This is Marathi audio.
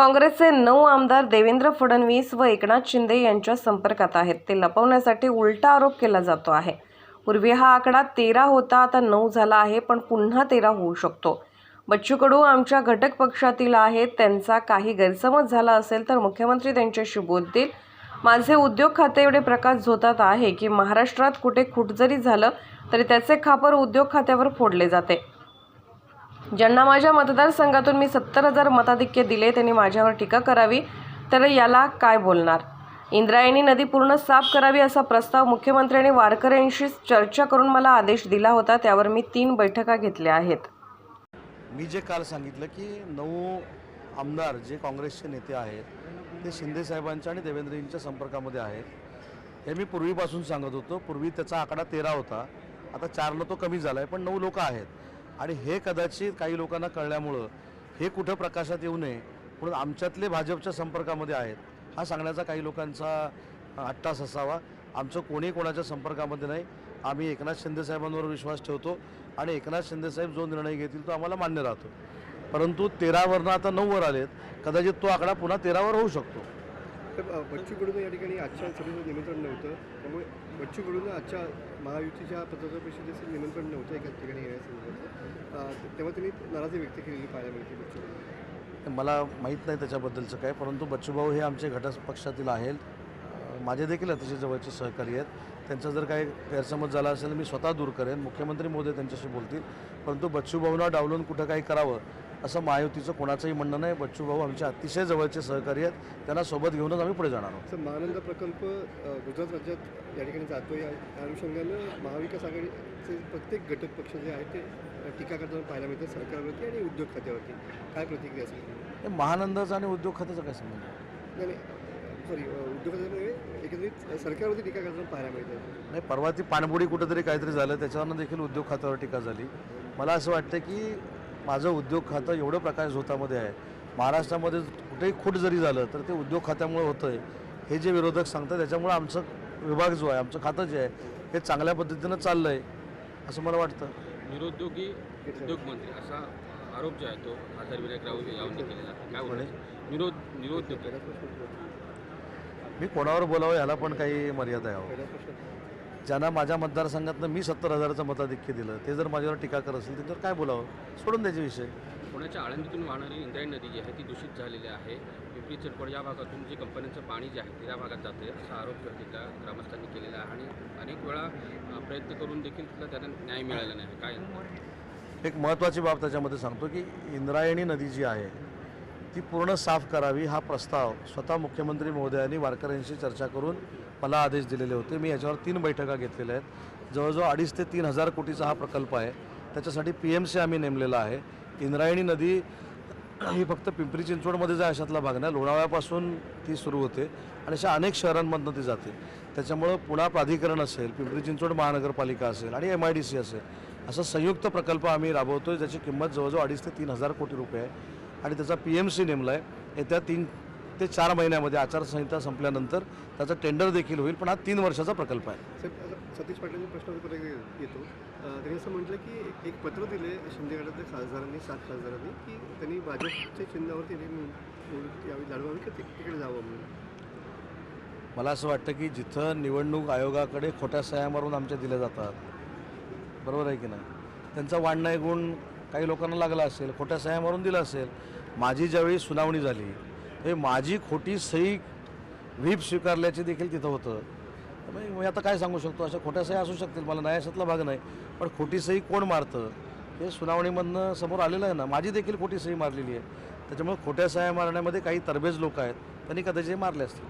काँग्रेसचे नऊ आमदार देवेंद्र फडणवीस व एकनाथ शिंदे यांच्या संपर्कात आहेत. ते लपवण्यासाठी उलटा आरोप केला जातो आहे. पूर्वी हा आकडा तेरा होता आता नऊ झाला आहे पण पुन्हा तेरा होऊ शकतो. बच्चू कडू आमच्या घटक पक्षातील आहेत. त्यांचा काही गैरसमज झाला असेल तर मुख्यमंत्री त्यांच्याशी बोलतील. माझे उद्योग खाते एवढे प्रकाश झोतात आहे की महाराष्ट्रात कुठे खूट जरी झालं तरी त्याचे खापर उद्योग खात्यावर फोडले जाते. ज्यांना माझ्या मतदारसंघातून मी सत्तर हजार मताधिक्य दिले त्यांनी माझ्यावर टीका करावी तर याला काय बोलणार? इंद्रायणी नदी पूर्ण साफ करावी असा प्रस्ताव मुख्यमंत्र्यांनी वारकऱ्यांशी चर्चा करून मला आदेश दिला होता त्यावर मी तीन बैठका घेतल्या आहेत. मी जे काल सांगितलं की नऊ आमदार जे काँग्रेसचे नेते आहेत ते शिंदे साहेबांच्या आणि देवेंद्रजींच्या संपर्कामध्ये आहेत. हे मी पूर्वीपासून सांगत होतो. पूर्वी त्याचा आकडा तेरा होता. आता चारला तो कमी झाला आहे पण नऊ लोक आहेत. आणि हे कदाचित काही लोकांना कळल्यामुळं हे कुठं प्रकाशात येऊ नये म्हणून आमच्यातले भाजपच्या संपर्कामध्ये आहेत हा सांगण्याचा काही लोकांचा अट्टास असावा. आमचं कोणी कोणाच्या संपर्कामध्ये नाही. आम्ही एकनाथ शिंदेसाहेबांवर विश्वास ठेवतो आणि एकनाथ शिंदेसाहेब जो निर्णय घेतील तो आम्हाला मान्य राहतो. परंतु तेरावरनं आता नऊवर आलेत. कदाचित तो आकडा पुन्हा तेरावर होऊ शकतो. तर बच्चू कडूंना या ठिकाणी आजच्या सभेचं निमंत्रण नव्हतं. त्यामुळे बच्चू कडून आजच्या महायुतीच्या पत्रकार परिषदेचं निमंत्रण नव्हतं एका ठिकाणी येण्यासंदर्भात. अ, तेव्हा त्यांनी नाराजी व्यक्त केलेली पाहायला मिळते बच्चू मला माहीत नाही त्याच्याबद्दलचं काय परंतु बच्चूभाऊ हे आमचे घटक पक्षातील आहेत माझे देखील अतिशय जवळचे सहकारी आहेत. त्यांचा जर काही गैरसमज झाला असेल तर मी स्वतः दूर करेन. मुख्यमंत्री मोदी त्यांच्याशी बोलतील. परंतु बच्चूभाऊंना डावलून कुठं काही करावं असं महायुतीचं कोणाचंही म्हणणं नाही. बच्चूभाऊ आमचे अतिशय जवळचे सहकारी आहेत. त्यांना सोबत घेऊनच आम्ही पुढे जाणार आहोत. महानंद प्रकल्प गुजरात राज्यात या ठिकाणी जातो या अनुषंगानं महाविकास आघाडीचे प्रत्येक घटक पक्ष जे आहेत ते टीका करताना पाहायला मिळतात सरकारवरती आणि उद्योग खात्यावरती. काय प्रतिक्रिया असेल महानंदाचा आणि उद्योग खात्याचा काय संबंध आहे? नाही सॉरी उद्योग खात्यामध्ये एकंदरीत सरकारवरती टीका करताना पाहायला मिळतात नाही परवा ती पाणबुडी कुठंतरी काहीतरी झालं. त्याच्यावरनं देखील उद्योग खात्यावर टीका झाली. मला असं वाटतं की माझं उद्योग खातं एवढं प्रकाश झोतामध्ये आहे. महाराष्ट्रामध्ये कुठेही खूट जरी झालं तर ते उद्योग खात्यामुळे होतं आहे हे जे विरोधक सांगतात त्याच्यामुळे आमचं विभाग जो आहे आमचं खातं जे आहे हे चांगल्या पद्धतीनं चाललं आहे असं मला वाटतं. निरुद्योगी उद्योगमंत्री असा आरोप जो आहे तो खासदार विनायक राऊत यांनी केलेला आहे. काय? बोलायचं निरोध होता. मी कोणावर बोलावं ह्याला पण काही मर्यादा आहे. ज्यांना माझ्या मतदारसंघातनं मी सत्तर हजाराचं मताधिक्य दिलं ते जर माझ्यावर टीका करत असेल त्यांच्यावर काय बोलावं? सोडून द्यायचे विषय. पुण्याच्या आळंदीतून वाहणारी इंद्रायणी नदी जी आहे ती दूषित झालेली आहे. पिंपरी चिरपड या भागातून जे कंपन्यांचं पाणी जे आहे ते या भागात जाते असा आरोप तिथल्या ग्रामस्थांनी केलेला आहे. आणि अनेक वेळा प्रयत्न करून देखील तिथला त्यांना न्याय मिळाला नाही. काय? एक महत्त्वाची बाब त्याच्यामध्ये सांगतो की इंद्रायणी नदी जी आहे ती पूर्ण साफ करावी हा प्रस्ताव स्वतः मुख्यमंत्री महोदयांनी वारकऱ्यांशी चर्चा करून मला आदेश दिलेले होते. मी याच्यावर तीन बैठका घेतलेल्या आहेत. जवळजवळ अडीच ते तीन हजार कोटीचा हा प्रकल्प आहे. त्याच्यासाठी पी एम सी आम्ही नेमलेला आहे. इंद्रायणी नदी ही फक्त पिंपरी चिंचवडमध्ये जा अशातला भाग नाही लोणावळ्यापासून ती सुरू होते आणि अशा अनेक शहरांमधनं ती जाते. त्याच्यामुळं पुणा प्राधिकरण असेल पिंपरी चिंचवड महानगरपालिका असेल आणि एम आय डी सी असेल असं संयुक्त प्रकल्प आम्ही राबवतो आहे ज्याची किंमत जवळजवळ अडीच ते तीन हजार कोटी रुपये आहे. आणि त्याचा पी एम सी नेमला आहे. येत्या तीन ते चार महिन्यामध्ये आचारसंहिता संपल्यानंतर त्याचा टेंडर देखील होईल पण हा तीन वर्षाचा प्रकल्प आहे. सतीश पाटलांच्या प्रश्नाचा परत येतो. त्यांनी असं म्हटलं की एक पत्र दिले शिंदे गटातल्या खासदारांनी सात खासदारांनी की त्यांनी भाजपच्या चिन्हावरती निवडणूक निवडणूक यावी लढवावी की तिकडे जावं म्हणून. मला असं वाटतं की जिथं निवडणूक आयोगाकडे खोट्या सह्या मारून आमच्या दिल्या जातात बरोबर आहे की नाही? त्यांचा वाढणं गुण काही लोकांना लागला असेल खोट्या सह्या मारून दिला असेल माझी ज्यावेळी सुनावणी झाली हे माझी खोटी सही व्हीप स्वीकारल्याचे देखील तिथं होतं. त्यामुळे मी आता काय सांगू शकतो? अशा खोट्या सह्या असू शकतील मला न्यायाशातला भाग नाही पण खोटी सही कोण मारतं? हे सुनावणीमधनं समोर आलेलं आहे ना माझी देखील खोटी सही मारलेली आहे. त्याच्यामुळे खोट्या सह्या मारण्यामध्ये काही तरबेज लोक आहेत त्यांनी कदाचित मारले असतील.